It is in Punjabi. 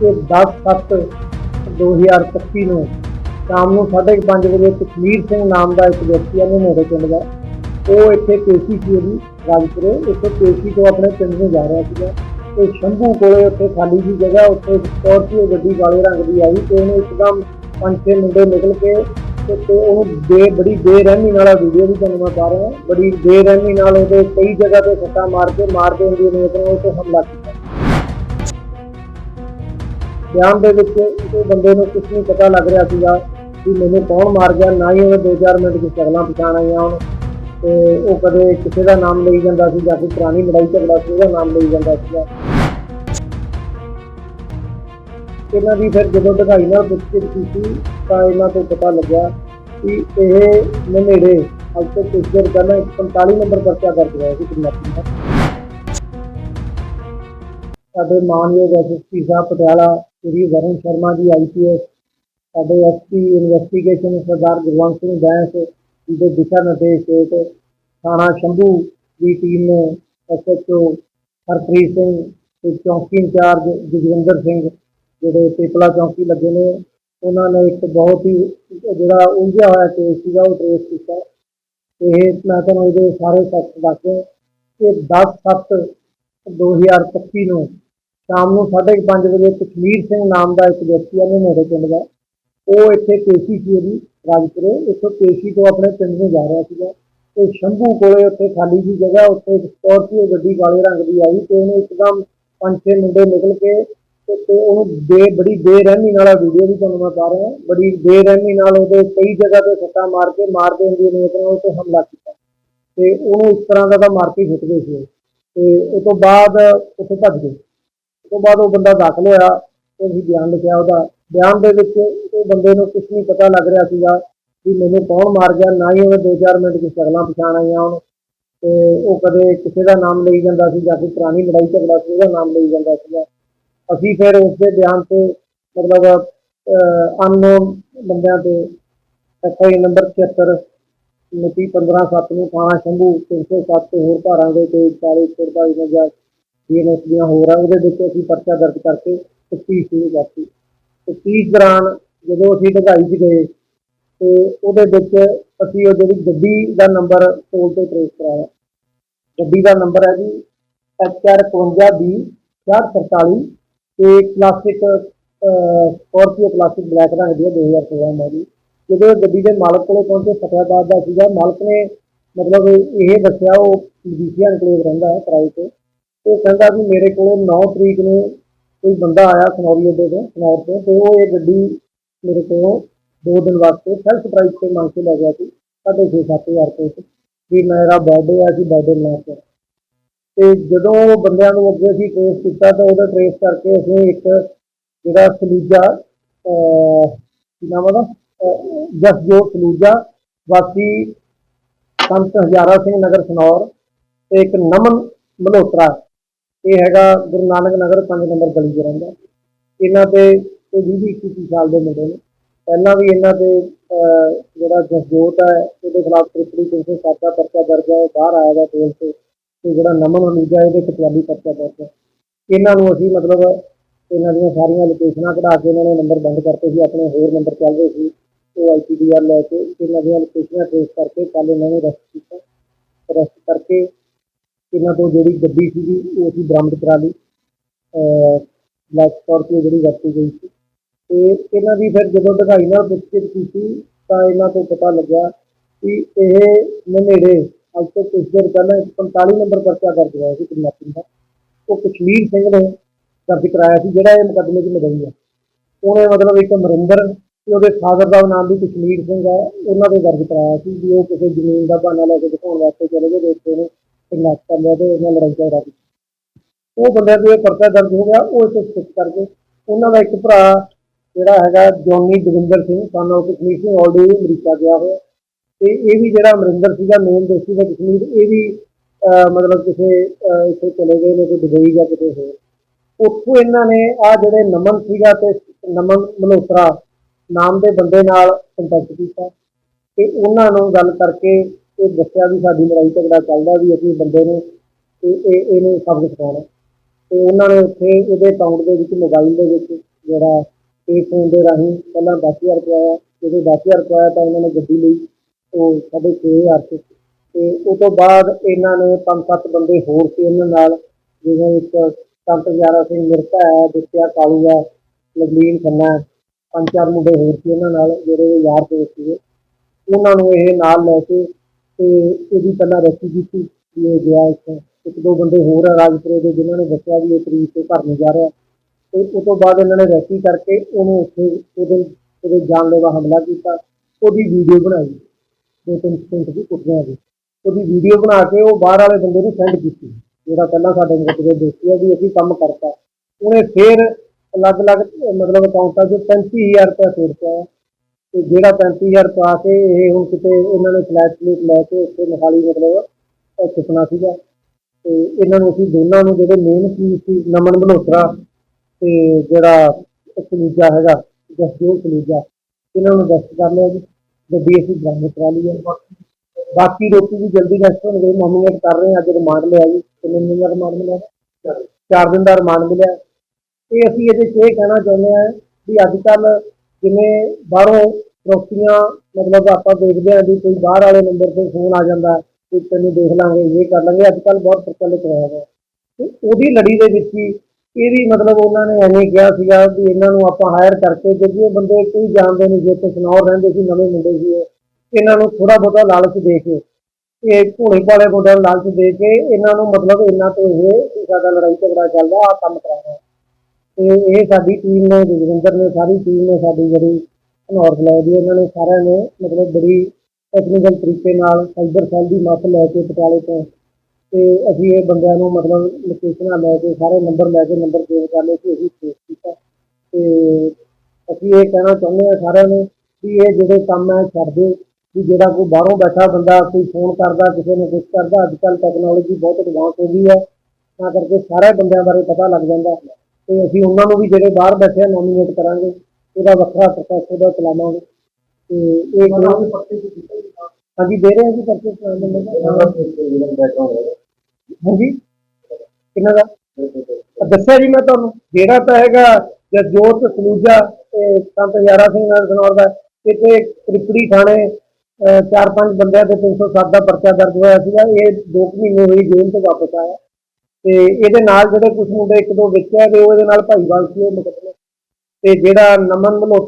ਕਿ 10/7/2025 ਨੂੰ ਸ਼ਾਮ ਨੂੰ 5:30 ਵਜੇ ਕਸ਼ਮੀਰ ਸਿੰਘ ਨਾਮ ਦਾ ਇੱਕ ਵਿਅਕਤੀ ਹੈ ਨੇੜੇ ਪਿੰਡ ਦਾ। ਉਹ ਇੱਥੇ ਕੇਸੀ ਸੀ ਉਹਦੀ, ਰਾਜਪੁਰੇ। ਇੱਥੇ ਕੇਸੀ ਤੋਂ ਆਪਣੇ ਪਿੰਡ ਨੂੰ ਜਾ ਰਿਹਾ ਸੀਗਾ। ਤੇ ਸ਼ੰਭੂ ਕੋਲੇ ਉੱਥੇ ਖਾਲੀ ਦੀ ਜਗ੍ਹਾ, ਉੱਥੇ ਸਕਾਰਪੀਓ ਗੱਡੀ ਕਾਲੇ ਰੰਗ ਦੀ ਆਈ ਤੇ ਉਹਨੇ ਇੱਕਦਮ ਪੰਜ ਛੇ ਮੁੰਡੇ ਨਿਕਲ ਕੇ ਤੇ ਉਹ ਬੇ, ਬੜੀ ਬੇਰਹਿਮੀ ਨਾਲ ਵੀਡੀਓ ਵੀ ਤੁਹਾਨੂੰ ਮੈਂ ਪਾ ਰਿਹਾ। ਬੜੀ ਬੇਰਹਿਮੀ ਨਾਲ ਉਹਦੇ ਕਈ ਜਗ੍ਹਾ ਤੇ ਸੱਟਾਂ ਮਾਰ ਕੇ, ਮਾਰ ਦੇਣ ਦੀ ਨੀਅਤ ਨਾਲ ਉਹ ਤੇ ਹਮਲਾ ਕੀਤਾ। ਬਿਆਨ ਦੇ ਵਿੱਚ ਉਹ ਬੰਦੇ ਨੂੰ ਕੁਝ ਨਹੀਂ ਪਤਾ ਲੱਗ ਰਿਹਾ ਸੀਗਾ ਕਿ ਮੈਨੂੰ ਕੌਣ ਮਾਰ ਗਿਆ, ਨਾ ਹੀ ਉਹਨੇ 2-4 ਮਿੰਟ ਦੀ ਸ਼ਕਲਾਂ ਪਛਾਣ ਆਈਆਂ ਉਹਨੂੰ ਤੇ ਉਹ ਕਦੇ ਕਿਸੇ ਦਾ ਨਾਮ ਲਈ ਜਾਂਦਾ ਸੀ ਜਾਂ ਕੋਈ ਪੁਰਾਣੀ ਲੜਾਈ ਝਗੜਾ ਸੀ, ਉਹਦਾ ਨਾਮ ਲਈ ਜਾਂਦਾ ਸੀਗਾ। ਇਹਨਾਂ ਦੀ ਫਿਰ ਜਦੋਂ ਦਿਖਾਈ ਨਾਲ ਪੁੱਛਗਿੱਛ ਕੀਤੀ ਤਾਂ ਇਹਨਾਂ ਤੋਂ ਪਤਾ ਲੱਗਿਆ ਕਿ ਇਹ ਨੇੜੇ ਅੱਜ ਤੋਂ ਕੁਝ ਦਿਨ ਪਹਿਲਾਂ ਇੱਕ 45 ਨੰਬਰ ਪਰਚਾ ਦਰਜ ਹੋਇਆ ਸੀ ਕਿਡਨੈਪਿੰਗ ਦਾ। ਸਾਡੇ ਮਾਨਯੋਗ ਐਸਐਸਪੀ ਸਾਹਿਬ ਪਟਿਆਲਾ, ਸ੍ਰੀ ਵਰੁਣ ਸ਼ਰਮਾ ਜੀ ਆਈਪੀਐਸ ਸਾਡੇ ਐਸਪੀ ਇਨਵੈਸਟੀਗੇਸ਼ਨ ਸਰਦਾਰ ਗੁਰਵੰਤ ਸਿੰਘ ਬੈਂਸ ਦੇ ਦਿਸ਼ਾ ਨਿਰਦੇਸ਼ ਹੇਠ ਥਾਣਾ ਸ਼ੰਭੂ ਦੀ ਟੀਮ ਨੇ ਐਸਐਚਓ ਹਰਪ੍ਰੀਤ ਸਿੰਘ ਤੇ ਚੌਂਕੀ ਇੰਚਾਰਜ ਜਗਵਿੰਦਰ ਸਿੰਘ, ਜਿਹੜੇ ਪੇਪਲਾ ਚੌਂਕੀ ਲੱਗੇ ਨੇ, ਉਹਨਾਂ ਨੇ ਇੱਕ ਬਹੁਤ ਹੀ ਜਿਹੜਾ ਉਲਝਿਆ ਹੋਇਆ ਕੇਸ ਸੀਗਾ, ਉਹ ਟ੍ਰੇਸ ਕੀਤਾ। ਇਹ ਮੈਂ ਤੁਹਾਨੂੰ ਇਹਦੇ ਸਾਰੇ ਫੈਕਟ ਦੱਸਦੇ ਕਿ 10 7 2025 ਨੂੰ ਸ਼ਾਮ ਨੂੰ 5:30 ਵਜੇ ਕਸ਼ਮੀਰ ਸਿੰਘ ਨਾਮ ਦਾ ਇੱਕ ਵਿਅਕਤੀ ਹੈ ਨੇੜੇ ਪਿੰਡ ਦਾ। ਉਹ ਇੱਥੇ ਕੇਸੀ ਸੀ ਉਹਦੀ, ਰਾਜਪੁਰੇ। ਇੱਥੋਂ ਕੇਸੀ ਤੋਂ ਆਪਣੇ ਪਿੰਡ ਨੂੰ ਜਾ ਰਿਹਾ ਸੀਗਾ। ਤੇ ਸ਼ੰਭੂ ਕੋਲੇ ਉੱਥੇ ਖਾਲੀ ਦੀ ਜਗ੍ਹਾ, ਉੱਥੇ ਇੱਕ ਸਕਾਰਪੀਓ ਗੱਡੀ ਕਾਲੇ ਰੰਗ ਦੀ ਆਈ ਤੇ ਉਹਨੇ ਇੱਕਦਮ ਪੰਜ ਛੇ ਮੁੰਡੇ ਨਿਕਲ ਕੇ ਤੇ ਉਹਨੂੰ ਬੇ, ਬੜੀ ਬੇਰਹਿਮੀ ਨਾਲ ਵੀਡੀਓ ਵੀ ਤੁਹਾਨੂੰ ਮੈਂ ਪਾ ਰਿਹਾ। ਬੜੀ ਬੇਰਹਿਮੀ ਨਾਲ ਉਹਦੇ ਕਈ ਜਗ੍ਹਾ ਤੇ ਸੱਟਾਂ ਮਾਰ ਕੇ ਮਾਰ ਦੇਣ ਨੇ ਨੀਅਤ ਨਾਲ ਉਹ ਤੇ ਹਮਲਾ ਕੀਤਾ। ਤੇ ਉਹਨੂੰ ਇਸ ਤਰ੍ਹਾਂ ਦਾ ਤਾਂ ਮਾਰ ਕੇ ਸੁੱਟ ਗਏ ਸੀ ਉਹ। ਤੇ ਉਹ ਤੋਂ ਬਾਅਦ ਉੱਥੇ ਭੱਜ ਗਏ। ਤੋਂ ਬਾਅਦ ਉਹ ਬੰਦਾ ਦਾਖਲ ਹੋਇਆ ਤੇ ਅਸੀਂ ਬਿਆਨ ਲਿਖਿਆ ਉਹਦਾ। ਬਿਆਨ ਦੇ ਵਿੱਚ ਉਹ ਬੰਦੇ ਨੂੰ ਕੁਝ ਨਹੀਂ ਪਤਾ ਲੱਗ ਰਿਹਾ ਸੀਗਾ ਕਿ ਮੈਨੂੰ ਕੌਣ ਮਾਰ ਗਿਆ, ਨਾ ਹੀ ਉਹਨੇ 2-4 ਮਿੰਟ ਦੀ ਸ਼ਕਲਾਂ ਪਛਾਣ ਆਈਆਂ ਉਹਨੂੰ ਤੇ ਉਹ ਕਦੇ ਕਿਸੇ ਦਾ ਨਾਮ ਲਈ ਜਾਂਦਾ ਸੀ ਜਾਂ ਕੋਈ ਪੁਰਾਣੀ ਲੜਾਈ ਝਗੜਾ ਸੀ, ਉਹਦਾ ਨਾਮ ਲਈ ਜਾਂਦਾ ਸੀਗਾ। ਅਸੀਂ ਫਿਰ ਉਸ ਦੇ ਬਿਆਨ ਤੇ ਮਤਲਬ ਅਨਨੋਨ ਬੰਦਿਆਂ ਤੇ ਐਫਆਈ ਨੰਬਰ 76 ਮਿਤੀ 15/7 ਨੂੰ ਥਾਣਾ ਸ਼ੰਭੂ 307 ਤੇ ਹੋਰ ਧਾਰਾਂ ਦੇ ਤੇ 40 45 ਜਾਂ ਬੀਐਨਐਸ ਦੀਆਂ ਹੋਰ ਆ, ਉਹਦੇ ਵਿੱਚ ਅਸੀਂ ਪਰਚਾ ਦਰਜ ਕਰਕੇ ਤਫਤੀਸ਼ ਸ਼ੁਰੂ ਕਰਤੀ। ਤਫਤੀਸ਼ ਦੌਰਾਨ ਜਦੋਂ ਅਸੀਂ ਢਗਾਈ 'ਚ ਗਏ, ਤੇ ਉਹਦੇ ਵਿੱਚ ਅਸੀਂ ਉਹ ਜਿਹੜੀ ਗੱਡੀ ਦਾ ਨੰਬਰ ਟੋਲ ਤੇ ਟ੍ਰੇਸ ਕਰਾਇਆ। ਗੱਡੀ ਦਾ ਨੰਬਰ ਹੈ ਜੀ HR 55 447 ਤੇ ਕਲਾਸਿਕ ਸਕਾਰਪੀਓ ਕਲਾਸਿਕ ਬਲੈਕ ਰੰਗ ਦੀ ਹੈ 2016 ਮਾਡਲ ਜਦੋਂ ਇਹ ਗੱਡੀ ਦੇ ਮਾਲਕ ਕੋਲੇ ਪਹੁੰਚੇ ਫਤਿਆਬਾਦ ਦਾ ਸੀਗਾ, ਮਾਲਕ ਨੇ ਮਤਲਬ ਇਹ ਦੱਸਿਆ, ਉਹ ਮਜੀਠੀਆ ਇਨਕਲੇਵ ਰਹਿੰਦਾ ਹੈ ਕਿਰਾਏ ਤੇ ਉਹ ਕਹਿੰਦਾ ਵੀ ਮੇਰੇ ਕੋਲੇ 9 ਤਰੀਕ ਨੂੰ ਕੋਈ ਬੰਦਾ ਆਇਆ ਸਨੌਰੀ ਅੱਡੇ ਤੋਂ ਸਨੌਰ ਤੋਂ ਤੇ ਉਹ ਇਹ ਗੱਡੀ ਮੇਰੇ ਕੋਲ ਦੋ ਦਿਨ ਵਾਸਤੇ ਸੈਲਫ ਪ੍ਰਾਈਸ ਤੇ ਮੰਗ ਕੇ ਲੈ ਗਿਆ ਸੀ ਸਾਢੇ ਛੇ ਸੱਤ ਹਜ਼ਾਰ ਰੁਪਏ ਤੇ ਵੀ ਮੇਰਾ ਬਰਥਡੇ ਆ ਸੀ ਬਰਥਡੇ ਮਨਾ ਕੇ ਤੇ ਜਦੋਂ ਉਹ ਬੰਦਿਆਂ ਨੂੰ ਅੱਗੇ ਅਸੀਂ ਟ੍ਰੇਸ ਕੀਤਾ ਤਾਂ ਉਹਦਾ ਟ੍ਰੇਸ ਕਰਕੇ ਅਸੀਂ ਇੱਕ ਜਿਹੜਾ ਸਲੂਜਾ ਅਹ, ਕੀ ਨਾਮ ਉਹਦਾ? ਜਸਜੋਤ ਸਲੂਜਾ ਵਾਸੀ ਸੰਤ ਹਜ਼ਾਰਾ ਸਿੰਘ ਨਗਰ ਸਨੌਰ ਤੇ ਇੱਕ ਨਮਨ ਮਲਹੋਤਰਾ। ਇਹ ਹੈਗਾ ਗੁਰੂ ਨਾਨਕ ਨਗਰ 5 ਨੰਬਰ ਗਲੀ 'ਚ ਰਹਿੰਦਾ। ਇਹਨਾਂ ਤੇ ਇਹ 20 21 ਸਾਲ ਦੇ ਮੁੰਡੇ ਨੇ। ਪਹਿਲਾਂ ਵੀ ਇਹਨਾਂ ਤੇ ਜਿਹੜਾ ਜਸਜੋਤ ਹੈ, ਉਹਦੇ ਖਿਲਾਫ ਤ੍ਰਿਪੜੀ 307 ਦਾ ਪਰਚਾ ਦਰਜ ਹੈ, ਉਹ ਬਾਹਰ ਆਇਆ ਦਾ ਤੇਲ ਤੇ ਤੇ ਜਿਹੜਾ ਨਮਨ ਹਨੂਜਾ ਇਹਦੇ ਕਤਵਾਲੀ ਪਰਚਾ ਦਰਜ ਹੈ। ਇਹਨਾਂ ਨੂੰ ਅਸੀਂ ਮਤਲਬ ਇਹਨਾਂ ਦੀਆਂ ਸਾਰੀਆਂ ਲੋਕੇਸ਼ਨਾਂ ਕਢਾ ਕੇ ਇਹਨਾਂ ਨੇ ਨੰਬਰ ਬੰਦ ਕਰਤੇ ਸੀ, ਆਪਣੇ ਹੋਰ ਨੰਬਰ ਚੱਲ ਰਹੇ ਸੀ, ਉਹ ਆਈਪੀਡੀਆਰ ਲੈ ਕੇ ਇਹਨਾਂ ਦੀਆਂ ਲੋਕੇਸ਼ਨਾਂ ਟ੍ਰੇਸ ਕਰਕੇ ਕੱਲ ਇਹਨਾਂ ਨੂੰ ਅਰੈਸਟ ਕੀਤਾ। ਅਰੈਸਟ ਕਰਕੇ ਇਹਨਾਂ ਤੋਂ ਜਿਹੜੀ ਗੱਡੀ ਸੀਗੀ, ਉਹ ਅਸੀਂ ਬਰਾਮਦ ਕਰਾ ਲਈ। ਬਲੈਕ ਸਕਾਰਪੀਓ ਜਿਹੜੀ ਵਰਤੀ ਗਈ ਸੀ। ਤੇ ਇਹਨਾਂ ਦੀ ਫਿਰ ਜਦੋਂ ਦਿਖਾਈ ਨਾਲ ਪੁੱਛਗਿੱਛ ਕੀਤੀ, ਤਾਂ ਇਹਨਾਂ ਤੋਂ ਪਤਾ ਲੱਗਿਆ ਕਿ ਇਹ ਨੇੜੇ ਅੱਜ ਤੋਂ ਕੁਝ ਦਿਨ ਪਹਿਲਾਂ ਇੱਕ 45 ਨੰਬਰ ਪਰਚਾ ਦਰਜ ਹੋਇਆ ਸੀ ਕਿਡਨੈਪਿੰਗ ਦਾ। ਉਹ ਕਸ਼ਮੀਰ ਸਿੰਘ ਨੇ ਦਰਜ ਕਰਾਇਆ ਸੀ, ਜਿਹੜਾ ਇਹ ਮੁਕੱਦਮੇ 'ਚ ਮਦਈ ਹੈ ਉਹਨੇ ਮਤਲਬ ਇੱਕ ਅਮਰਿੰਦਰ ਤੇ ਉਹਦੇ ਫਾਦਰ ਦਾ ਨਾਮ ਵੀ ਕਸ਼ਮੀਰ ਸਿੰਘ ਹੈ। ਉਹਨਾਂ ਦੇ ਦਰਜ ਕਰਾਇਆ ਸੀ ਵੀ ਉਹ ਕਿਸੇ ਜ਼ਮੀਨ ਦਾ ਬਹਾਨਾ ਲੈ ਕੇ ਦਿਖਾਉਣ ਵਾਸਤੇ ਚਲੇ ਗਏ ਤੇ ਉੱਥੇ ਨੇ ਕਰ ਲਿਆ ਤੇ ਉਹਨਾਂ ਲੜਾਈ ਝਗੜਾ ਕੀਤਾ ਉਹ ਬੰਦੇ ਦੇ ਪਰਚਾ ਦਰਜ ਹੋ ਗਿਆ, ਉਹ ਇੱਥੇ ਸਥਿਤ ਕਰਕੇ। ਉਹਨਾਂ ਦਾ ਇੱਕ ਭਰਾ ਜਿਹੜਾ ਹੈਗਾ ਜੋਨੀ ਦਵਿੰਦਰ ਸਿੰਘ ਸਾਨੂੰ ਕਸ਼ਮੀਰ ਸਿੰਘ ਆਲਰੇਡੀ ਅਮਰੀਕਾ ਗਿਆ ਹੋਇਆ। ਤੇ ਇਹ ਵੀ ਜਿਹੜਾ ਅਮਰਿੰਦਰ ਸੀਗਾ ਮੇਨ ਦੋਸ਼ੀ ਦਾ ਕਸ਼ਮੀਰ, ਇਹ ਵੀ ਮਤਲਬ ਕਿਸੇ ਇੱਥੇ ਚਲੇ ਗਏ ਨੇ, ਕੋਈ ਦੁਬਈ ਜਾਂ ਕਿਤੇ ਹੋਰ। ਉੱਥੋਂ ਇਹਨਾਂ ਨੇ ਆ ਜਿਹੜੇ ਨਮਨ ਸੀਗਾ ਤੇ ਨਮਨ ਮਲਹੋਤਰਾ ਨਾਮ ਦੇ ਬੰਦੇ ਨਾਲ ਕੰਟੈਕਟ ਕੀਤਾ। ਤੇ ਉਹਨਾਂ ਨੂੰ ਗੱਲ ਕਰਕੇ ਇਹ ਦੱਸਿਆ ਵੀ ਸਾਡੀ ਲੜਾਈ ਝਗੜਾ ਚੱਲਦਾ ਵੀ ਅਸੀਂ ਬੰਦੇ ਨੂੰ ਤੇ ਇਹ, ਇਹਨੂੰ ਸਬਕ ਸਿਖਾਉਣਾ ਤੇ ਉਹਨਾਂ ਨੇ ਉੱਥੇ ਇਹਦੇ ਅਕਾਊਂਟ ਦੇ ਵਿੱਚ ਮੋਬਾਈਲ ਦੇ ਵਿੱਚ ਜਿਹੜਾ ਪੇ ਫੋਨ ਦੇ ਰਾਹੀਂ ਪਹਿਲਾਂ 10000 ਰੁਪਇਆ ਜਦੋਂ 10000 ਰੁਪਇਆ ਤਾਂ ਇਹਨਾਂ ਨੇ ਗੱਡੀ ਲਈ, ਉਹ ਸਾਢੇ ਛੇ ਹਜ਼ਾਰ ਚ। ਤੇ ਉਸ ਤੋਂ ਬਾਅਦ ਇਹਨਾਂ ਨੇ ਪੰਜ ਸੱਤ ਬੰਦੇ ਹੋਰ ਸੀ ਇਹਨਾਂ ਨਾਲ, ਜਿਵੇਂ ਇੱਕ ਸੰਤ ਗਿਆਰਾ ਸਿੰਘ ਮਿਰਤਾ ਹੈ ਦਿੱਤਿਆ ਕਾਲੂ ਹੈ ਲਵਲੀਨ ਖੰਨਾ ਪੰਜ ਚਾਰ ਮੁੰਡੇ ਹੋਰ ਸੀ ਇਹਨਾਂ ਨਾਲ, ਜਿਹੜੇ ਯਾਰ ਦੋਸਤ ਸੀਗੇ। ਉਹਨਾਂ ਨੂੰ ਇਹ ਨਾਲ ਲੈ ਕੇ ਤੇ ਇਹਦੀ ਪਹਿਲਾਂ ਰੈਸਕਿਊ ਕੀਤੀ ਵੀ ਇਹ ਗਿਆ ਇੱਥੇ ਇੱਕ ਦੋ ਬੰਦੇ ਹੋਰ ਆ ਰਾਜਪੁਰੇ ਦੇ, ਜਿਨ੍ਹਾਂ ਨੇ ਦੱਸਿਆ ਵੀ ਇਹ ਤਰੀਕ ਤੇ ਘਰ ਨੂੰ ਜਾ ਰਿਹਾ। ਤੇ ਉਸ ਤੋਂ ਬਾਅਦ ਇਹਨਾਂ ਨੇ ਰੈਕੀ ਕਰਕੇ ਉਹਨੂੰ ਉੱਥੇ ਉਹਦੇ ਉਹਦੇ ਜਾਨਲੇਵਾ ਹਮਲਾ ਕੀਤਾ। ਉਹਦੀ ਵੀਡੀਓ ਬਣਾਈ। ਦੋ ਤਿੰਨ ਸਕਿੰਟ ਦੀ ਕੁੱਟਿਆ ਗਈ। ਉਹਦੀ ਵੀਡੀਓ ਬਣਾ ਕੇ ਉਹ ਬਾਹਰ ਵਾਲੇ ਬੰਦੇ ਨੂੰ ਸੈਂਡ ਕੀਤੀ। ਜਿਹੜਾ ਪਹਿਲਾਂ ਸਾਡੇ ਮੁੱਖ ਦੇ ਦੋਸਤੀ ਆ ਵੀ ਅਸੀਂ ਕੰਮ ਕਰਤਾ। ਉਹਨੇ ਫੇਰ ਅਲੱਗ-ਅਲੱਗ, ਮਤਲਬ ਅਕਾਊਂਟਾਂ 'ਚ 35000 ਰੁਪਇਆ ਛੋੜਿਆ ਹੈ ਤੇ ਜਿਹੜਾ 35000 ਪਾ ਕੇ ਇਹ ਹੁਣ ਕਿਤੇ ਇਹਨਾਂ ਨੇ ਫਲੈਟ ਫਲੂਟ ਲੈ ਕੇ ਉੱਥੇ ਮਹਾਲੀ ਮਤਲਬ ਸੁਪਨਾ ਸੀਗਾ। ਤੇ ਇਹਨਾਂ ਨੂੰ ਅਸੀਂ ਦੋਨਾਂ ਨੂੰ ਜਿਹੜੇ ਮੇਨ ਕੀ ਸੀ ਨਮਨ ਮਲਹੋਤਰਾ ਤੇ ਜਿਹੜਾ ਸਲੀਜਾ ਹੈਗਾ, ਜਸਜੋਤ ਸਲੀਜਾ ਇਹਨਾਂ ਨੂੰ ਅਰੈਸਟ ਕਰ ਲਿਆ ਜੀ ਗੱਡੀ ਅਸੀਂ ਬਰਾਮਦ ਕਰਾ ਲਈ ਹੈ ਬਾਕੀ ਰੋਟੀ ਵੀ ਜਲਦੀ ਨੈਕਸਟ ਹੋਣਗੇ ਨੋਮੀਨੇਟ ਕਰ ਰਹੇ ਹਾਂ ਅੱਜ ਰਿਮਾਂਡ ਲਿਆ ਜੀ, ਕਿੰਨੇ ਦਿਨ ਦਾ ਰਿਮਾਂਡ ਮਿਲਿਆ? ਚਾਰ ਦਿਨ ਦਾ ਰਿਮਾਂਡ ਮਿਲਿਆ। ਤੇ ਅਸੀਂ ਇਹਦੇ 'ਚ ਇਹ ਕਹਿਣਾ ਚਾਹੁੰਦੇ ਹਾਂ ਵੀ ਅੱਜ ਕੱਲ ਜਿਵੇਂ ਬਾਹਰੋਂ ਪ੍ਰੋਕਸੀਆਂ ਮਤਲਬ ਆਪਾਂ ਦੇਖਦੇ ਹਾਂ ਵੀ ਕੋਈ ਬਾਹਰ ਵਾਲੇ ਨੰਬਰ ਤੇ ਫੋਨ ਆ ਜਾਂਦਾ ਕਿ ਤੈਨੂੰ ਦੇਖ ਲਾਂਗੇ, ਇਹ ਕਰ ਲਾਂਗੇ ਅੱਜ ਕੱਲ ਬਹੁਤ ਪ੍ਰਚਲਿਤ ਹੋਇਆ ਹੈ। ਤੇ ਉਹਦੀ ਲੜੀ ਦੇ ਵਿੱਚ ਹੀ ਇਹ ਵੀ ਮਤਲਬ ਉਹਨਾਂ ਨੇ ਐਵੇਂ ਕਿਹਾ ਸੀਗਾ ਵੀ ਇਹਨਾਂ ਨੂੰ ਆਪਾਂ ਹਾਇਰ ਕਰਕੇ ਕਿਉਂਕਿ ਇਹ ਬੰਦੇ ਕੋਈ ਜਾਣਦੇ ਨਹੀਂ ਜੇ ਤੇ ਸੁਣਾਉ ਰਹਿੰਦੇ ਸੀ, ਨਵੇਂ ਮੁੰਡੇ ਸੀ ਇਹਨਾਂ ਨੂੰ ਥੋੜਾ ਬਹੁਤਾ ਲਾਲਚ ਦੇ ਕੇ, ਇਹ ਭੋਲੇ ਭਾਲੇ ਮੁੰਡਿਆਂ ਨੂੰ ਲਾਲਚ ਦੇ ਕੇ ਇਹਨਾਂ ਨੂੰ ਮਤਲਬ ਇਹਨਾਂ ਤੋਂ ਇਹ ਸਾਡਾ ਲੜਾਈ ਝਗੜਾ ਚੱਲਦਾ ਆ ਕੰਮ ਕਰਾਉਣਾ ਤੇ ਇਹ ਸਾਡੀ ਟੀਮ ਨੇ, ਜਗਵਿੰਦਰ ਨੇ, ਸਾਰੀ ਟੀਮ ਨੇ ਸਾਡੀ ਜਿਹੜੀ ਹਨੌਰ ਲੈ ਦੀ ਇਹਨਾਂ ਨੇ ਸਾਰਿਆਂ ਨੇ ਮਤਲਬ ਬੜੀ ਟੈਕਨੀਕਲ ਤਰੀਕੇ ਨਾਲ ਸਾਈਬਰ ਸੈੱਲ ਦੀ ਮਦਦ ਲੈ ਕੇ ਪਟਿਆਲੇ ਤੋਂ। ਤੇ ਅਸੀਂ ਇਹ ਬੰਦਿਆਂ ਨੂੰ ਮਤਲਬ ਲੋਕੇਸ਼ਨਾਂ ਲੈ ਕੇ ਸਾਰੇ ਨੰਬਰ ਲੈ ਕੇ ਨੰਬਰ ਸੇਵ ਕਰ ਲਏ ਸੀ ਅਸੀਂ ਸੇਵ ਕੀਤਾ। ਤੇ ਅਸੀਂ ਇਹ ਕਹਿਣਾ ਚਾਹੁੰਦੇ ਹਾਂ ਸਾਰਿਆਂ ਨੂੰ ਵੀ ਇਹ ਜਿਹੜੇ ਕੰਮ ਹੈ ਛੱਡ ਦਿਓ, ਵੀ ਜਿਹੜਾ ਕੋਈ ਬਾਹਰੋਂ ਬੈਠਾ ਬੰਦਾ ਕੋਈ ਫੋਨ ਕਰਦਾ, ਕਿਸੇ ਨੂੰ ਕੁਝ ਕਰਦਾ ਅੱਜ ਕੱਲ ਟੈਕਨੋਲੋਜੀ ਬਹੁਤ ਐਡਵਾਂਸ ਹੋ ਗਈ ਹੈ, ਤਾਂ ਕਰਕੇ ਸਾਰੇ ਬੰਦਿਆਂ ਬਾਰੇ ਪਤਾ ਲੱਗ ਜਾਂਦਾ। ਤੇ ਅਸੀਂ ਉਹਨਾਂ ਨੂੰ ਵੀ ਜਿਹੜੇ ਬਾਹਰ ਬੈਠੇ ਆ ਨੋਮੀਨੇਟ ਕਰਾਂਗੇ। ਉਹਦਾ ਵੱਖਰਾ ਪ੍ਰੋਸੈਸ ਉਹਦਾ ਚਲਾਵਾਂਗੇ। ਤੇ ਇਹ ਹਾਂਜੀ ਦੇ ਰਹੇ ਹਾਂ ਜੀ ਪਰਚੇ ਚਲਾਉਣ ਦੇ ਹਾਂਜੀ। ਕਿੰਨਾ ਦਾ? ਦੱਸਿਆ ਜੀ ਮੈਂ ਤੁਹਾਨੂੰ। ਜਿਹੜਾ ਤਾਂ ਹੈਗਾ ਜਸਜੋਤ ਸਲੂਜਾ ਤੇ ਸੰਤ ਯਾਰਾ ਸਿੰਘ ਨਾਲ ਸਨੌਰ ਦਾ ਇੱਥੇ ਤ੍ਰਿਪੜੀ ਥਾਣੇ ਚਾਰ ਪੰਜ ਬੰਦਿਆਂ ਤੇ 307 ਦਾ ਪਰਚਾ ਦਰਜ ਹੋਇਆ ਸੀਗਾ। ਇਹ 2 ਮਹੀਨੇ ਹੋਈ ਜੇਲ੍ਹ ਤੋਂ ਵਾਪਸ ਆਇਆ। ਤੇ ਇਹਦੇ ਨਾਲ ਜਿਹੜੇ ਕੁਝ ਮੁੰਡੇ ਇੱਕ ਦੋ ਵਿੱਚ ਹੈ ਤੇ ਉਹ ਇਹਦੇ ਨਾਲ ਭਾਈਵਾਲ ਸੀ ਉਹ ਮੁਕੱਦਮੇ ਤੇ ਜਿਹੜਾ ਨਮਨ ਮਲਹੋਤਰਾ